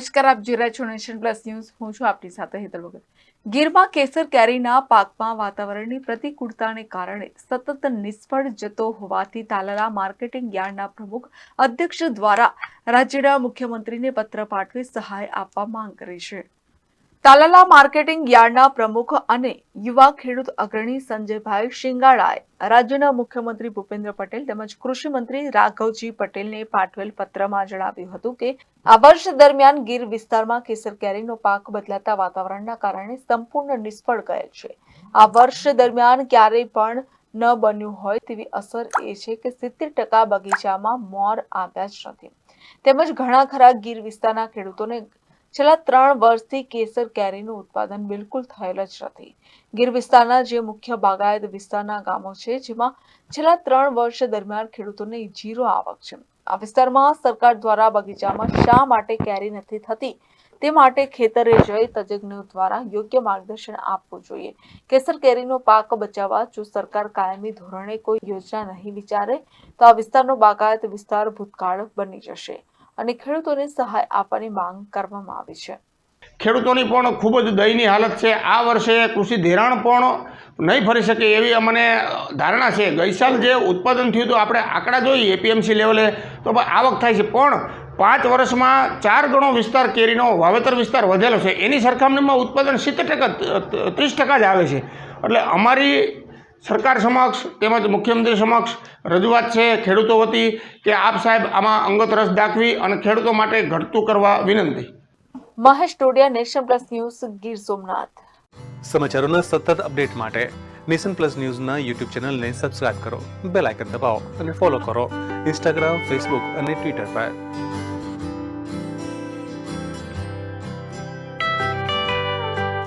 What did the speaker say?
નમસ્કાર, આપ જોઈ રહ્યા છો નેશન પ્લસ ન્યૂઝ હું છું આપની સાથે હેતલ વગર. ગીરમાં કેસર કેરીના પાકમાં વાતાવરણની પ્રતિકૂળતાને કારણે સતત નિષ્ફળ જતો હોવાથી તાલાલા માર્કેટિંગ યાર્ડના પ્રમુખ અધ્યક્ષ દ્વારા રાજ્યના મુખ્યમંત્રીને પત્ર પાઠવી સહાય આપવા માંગ કરી છે. તાલાલા માર્કેટિંગ યાર્ડના પ્રમુખ અને યુવા ખેડૂત અગ્રણી સંજયભાઈ શિંગાળાએ રાજ્યના મુખ્યમંત્રી ભૂપેન્દ્ર પટેલ તેમજ કૃષિ રાઘવજી પટેલને પાઠવેલ પત્રમાં જણાવ્યું હતું કે આ વર્ષ દરમિયાન ગીર વિસ્તારમાં કેસર કેરીનો પાક બદલાતા વાતાવરણના કારણે સંપૂર્ણ નિષ્ફળ ગયેલ છે. આ વર્ષ દરમિયાન ક્યારેય પણ ન બન્યું હોય તેવી અસર એ છે કે સિત્તેર ટકા બગીચામાં મોર આવ્યા જ નથી. તેમજ ઘણા ખરા ગીર વિસ્તારના ખેડૂતોને છેલ્લા ત્રણ વર્ષથી કેસર કેરીનું ઉત્પાદન બિલકુલ થયેલ જ નથી. ગીર વિસ્તારના જે મુખ્ય બાગાયત વિસ્તારના ગામો છે, જેમાં છેલ્લા ત્રણ વર્ષ દરમિયાન ખેડૂતોને જીરો આવક છે. આ વિસ્તારમાં સરકાર દ્વારા બગીચામાં શા માટે કેરી નથી થતી, તે માટે ખેતરે જઈ તજજ્ઞો દ્વારા યોગ્ય માર્ગદર્શન આપવું જોઈએ. કેસર કેરીનો પાક બચાવવા જો સરકાર કાયમી ધોરણે કોઈ યોજના નહીં વિચારે, તો આ વિસ્તારનો બાગાયત વિસ્તાર ભૂતકાળ બની જશે. અને ખેડૂતોને સહાય આપવાની માંગ કરવામાં આવી છે. ખેડૂતોની પણ ખૂબ જ દયનીય હાલત છે. આ વર્ષે કૃષિ ધિરાણ પણ નહીં ફરી શકે એવી અમને ધારણા છે. ગઈસાલ જે ઉત્પાદન થયું હતું, આપણે આંકડા જોઈએ એપીએમસી લેવલે, તો આવક થાય છે. પણ પાંચ વર્ષમાં ચાર ગણો વિસ્તાર કેરીનો વાવેતર વિસ્તાર વધેલો છે. એની સરખામણીમાં ઉત્પાદન સિત્તેર ટકા ત્રીસ ટકા જ આવે છે. એટલે અમારી સરકાર સમક્ષ તેમજ મુખ્યમંત્રી સમક્ષ રજૂઆત છે ખેડૂતો વતી કે આપ સાહેબ આમાં અંગત રસ દાખવી અને ખેડૂતો માટે ઘટતું કરવા વિનંતી. Mahesh Todiya nation plus news Gir Somnath. સમાચારોના સતત અપડેટ માટે નેશન પ્લસ ન્યૂઝના યુટ્યુબ ચેનલને સબસ્ક્રાઇબ કરો બેલ આઇકન દબાવો અને ફોલો કરો ઇન્સ્ટાગ્રામ ફેસબુક અને ટ્વિટર પર.